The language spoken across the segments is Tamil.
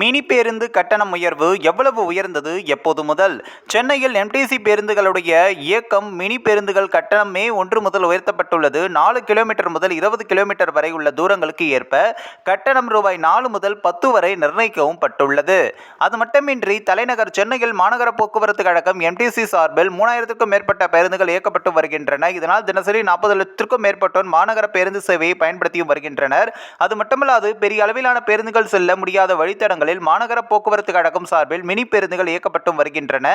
மினி பேருந்து கட்டணம் உயர்வு எவ்வளவு உயர்ந்தது எப்போது முதல்? சென்னையில் எம்டிசி பேருந்துகளுடைய இயக்கம் மினி பேருந்துகள் கட்டணமே ஒன்று முதல் உயர்த்தப்பட்டுள்ளது. நாலு கிலோமீட்டர் முதல் இருபது கிலோமீட்டர் வரை உள்ள தூரங்களுக்கு ஏற்ப கட்டணம் ரூபாய் நாலு முதல் பத்து வரை நிர்ணயிக்கவும் பட்டுள்ளது. அது மட்டுமின்றி தலைநகர் சென்னையில் மாநகர போக்குவரத்து கழகம் எம்டிசி சார்பில் மூணாயிரத்துக்கும் மேற்பட்ட பேருந்துகள் இயக்கப்பட்டு வருகின்றன. இதனால் தினசரி நாற்பது லட்சத்திற்கும் மேற்பட்டோர் மாநகர பேருந்து சேவையை பயன்படுத்தியும் வருகின்றனர். அது மட்டுமல்லாது பெரிய அளவிலான பேருந்துகள் செல்ல முடியாத வழித்தடங்கள் வழித்தடங்களில் மாநகர போக்குவரத்து கழகம் சார்பில் மினி பேருந்துகள் இயக்கப்பட்டும் வருகின்றன.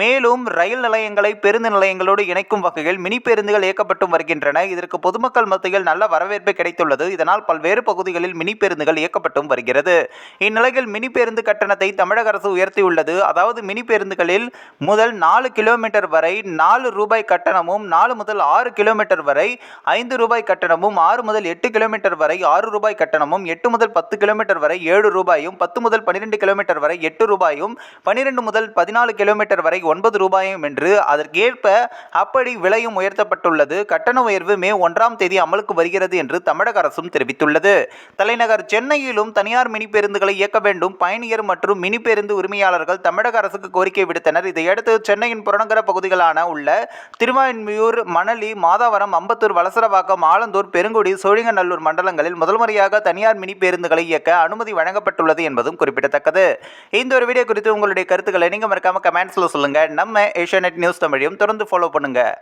மேலும் ரயில் நிலையங்களை பேருந்து நிலையங்களோடு இணைக்கும் வகையில் மினி பேருந்துகள் இயக்கப்பட்டும் வருகின்றன. இதற்கு பொதுமக்கள் மத்தியில் நல்ல வரவேற்பு கிடைத்துள்ளது. இதனால் பல்வேறு பகுதிகளில் மினி பேருந்துகள் இயக்கப்பட்டும் வருகிறது. இந்நிலையில் மினி பேருந்து கட்டணத்தை தமிழக அரசு உயர்த்தியுள்ளது. அதாவது மினி பேருந்துகளில் முதல் நாலு கிலோமீட்டர் வரை நாலு ரூபாய் கட்டணமும் நாலு முதல் ஆறு கிலோமீட்டர் வரை ஐந்து ரூபாய் கட்டணமும் ஆறு முதல் எட்டு கிலோமீட்டர் வரை ஆறு ரூபாய் கட்டணமும் எட்டு முதல் பத்து கிலோமீட்டர் வரை ஏழு ரூபாயும் பத்து முதல் பன்னிரெண்டு கிலோமீட்டர் வரை எட்டு ரூபாயும் பன்னிரெண்டு முதல் பதினாலு கிலோமீட்டர் வரை ஒன்பது ரூபாயும் என்று அதற்கேற்ப அப்படி விலையும் உயர்த்தப்பட்டுள்ளது. கட்டண உயர்வு மே ஒன்றாம் தேதி அமலுக்கு வருகிறது என்று தமிழக அரசும் தெரிவித்துள்ளது. தலைநகர் சென்னையிலும் தனியார் மினி பேருந்துகளை இயக்க வேண்டும் பயணியர் மற்றும் மினி பேருந்து உரிமையாளர்கள் தமிழக அரசுக்கு கோரிக்கை விடுத்தனர். இதையடுத்து சென்னையின் புறநகர பகுதிகளான உள்ள திருவாயன்மியூர் மணலி மாதாவரம் அம்பத்தூர் வலசரவாக்கம் ஆலந்தூர் பெருங்குடி சோழிங்கநல்லூர் மண்டலங்களில் முதல் முறையாக தனியார் மினி பேருந்துகளை இயக்க அனுமதி வழங்கப்பட்டுள்ளது என்பதும் குறிப்பிடத்தக்கது. இந்த ஒரு வீடியோ குறித்து உங்களுடைய கருத்துக்களை நீங்கள் மறக்காமல் கமெண்ட்ஸில் சொல்லுங்கள் நம்ம ஏஷியா நியூஸ் தமிழையும் தொடர்ந்து ஃபாலோ பண்ணுங்கள்